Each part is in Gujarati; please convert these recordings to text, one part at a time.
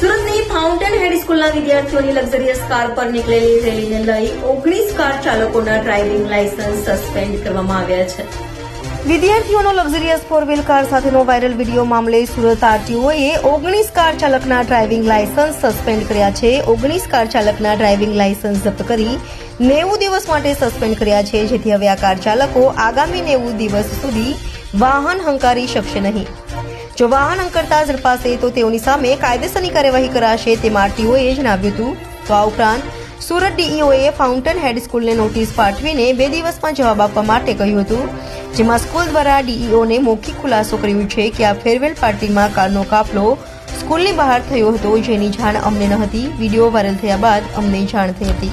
સુરતની ફાઉન્ટેન હેડ સ્કૂલના વિદ્યાર્થીઓની લક્ઝરિયસ કાર પર નીકળેલી રેલીને લઈ ઓગણીસ કાર ચાલકોના ડ્રાઇવિંગ લાયસન્સ સસ્પેન્ડ કરવામાં આવ્યા છે. વિદ્યાર્થીઓનો લક્ઝરિયસ ફોર વ્હીલ કાર સાથેનો વાયરલ વીડિયો મામલે સુરત આરટીઓએ ઓગણીસ કાર ચાલકના ડ્રાઇવિંગ લાયસન્સ સસ્પેન્ડ કર્યા છે. ઓગણીસ કાર ચાલકના ડ્રાઇવિંગ લાયસન્સ જપ્ત કરી નેવું દિવસ માટે સસ્પેન્ડ કર્યા છે. જેથી હવે આ કાર ચાલકો આગામી નેવું દિવસ સુધી વાહન હંકારી શકશે નહીં. જો વાહન હંકારતા ઝડપાશે તો તેઓની સામે કાયદેસરની કાર્યવાહી કરાશે તેમ આરટીઓએ જણાવ્યું હતું. તો આ ઉપરાંત સુરત ડીઈઓએ ફાઉન્ટેન હેડ સ્કૂલને નોટિસ પાઠવીને બે દિવસમાં જવાબ આપવા માટે કહ્યું હતું. જેમાં સ્કૂલ દ્વારા ડીઈઓને મૌખિક ખુલાસો કર્યો છે કે આ ફેરવેલ પાર્ટીમાં કારનો કાફલો સ્કૂલની બહાર થયો હતો જેની જાણ અમને ન હતી. વીડિયો વાયરલ થયા બાદ અમને જાણ થઈ હતી.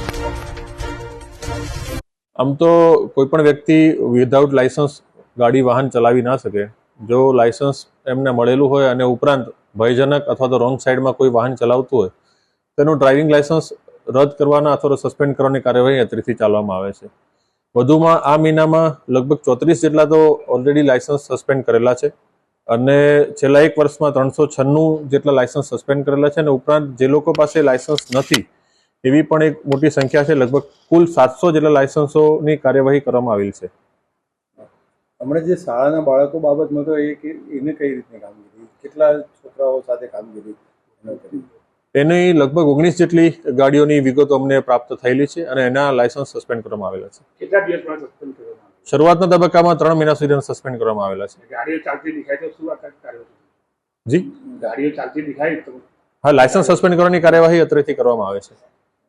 આમ તો કોઈ પણ વ્યક્તિ વિધાઉટ લાયસન્સ ગાડી વાહન ચલાવી ના શકે. જો લાયસન્સ એમને મળેલું હોય અને ઉપરાંત ભયજનક અથવા તો રોંગ સાઈડમાં કોઈ વાહન ચલાવતું હોય, તેનું ડ્રાઇવિંગ લાયસન્સ રદ કરવાના અથવા સસ્પેન્ડ કરવાની કાર્યવાહી અત્રેથી ચાલવામાં આવે છે. વધુમાં આ મહિનામાં લગભગ ચોત્રીસ જેટલા તો ઓલરેડી લાયસન્સ સસ્પેન્ડ કરેલા છે અને છેલ્લા એક વર્ષમાં ત્રણસો છન્નું જેટલા લાયસન્સ સસ્પેન્ડ કરેલા છે અને ઉપરાંત જે લોકો પાસે લાયસન્સ નથી એવી પણ એક મોટી સંખ્યા છે. લગભગ કુલ સાતસો જેટલા લાયસન્સોની કાર્યવાહી કરવામાં આવેલ છે. હમણાં જે શાળાના બાળકો બાબતમાં તો એ એને કઈ રીતની કામગીરી? કેટલા છોકરાઓ સાથે કામગીરી એની લગભગ ઓગણીસ જેટલી ગાડીઓની વિગતો અમને પ્રાપ્ત થયેલી છે અને એના લાયસન્સ સસ્પેન્ડ કરવામાં આવેલા છે. કેટલા દિવસમાં સસ્પેન્ડ કરવામાં શરૂઆતના તબક્કામાં ત્રણ મહિના સુધી સસ્પેન્ડ કરવામાં આવેલા છે. ગાડીઓ ચાલતી દેખાય તો શું આ કાર્યવાહી જી? ગાડીઓ ચાલતી દેખાય તો? હા લાયસન્સ સસ્પેન્ડ કરવાની કાર્યવાહી અત્રેથી કરવામાં આવે છે.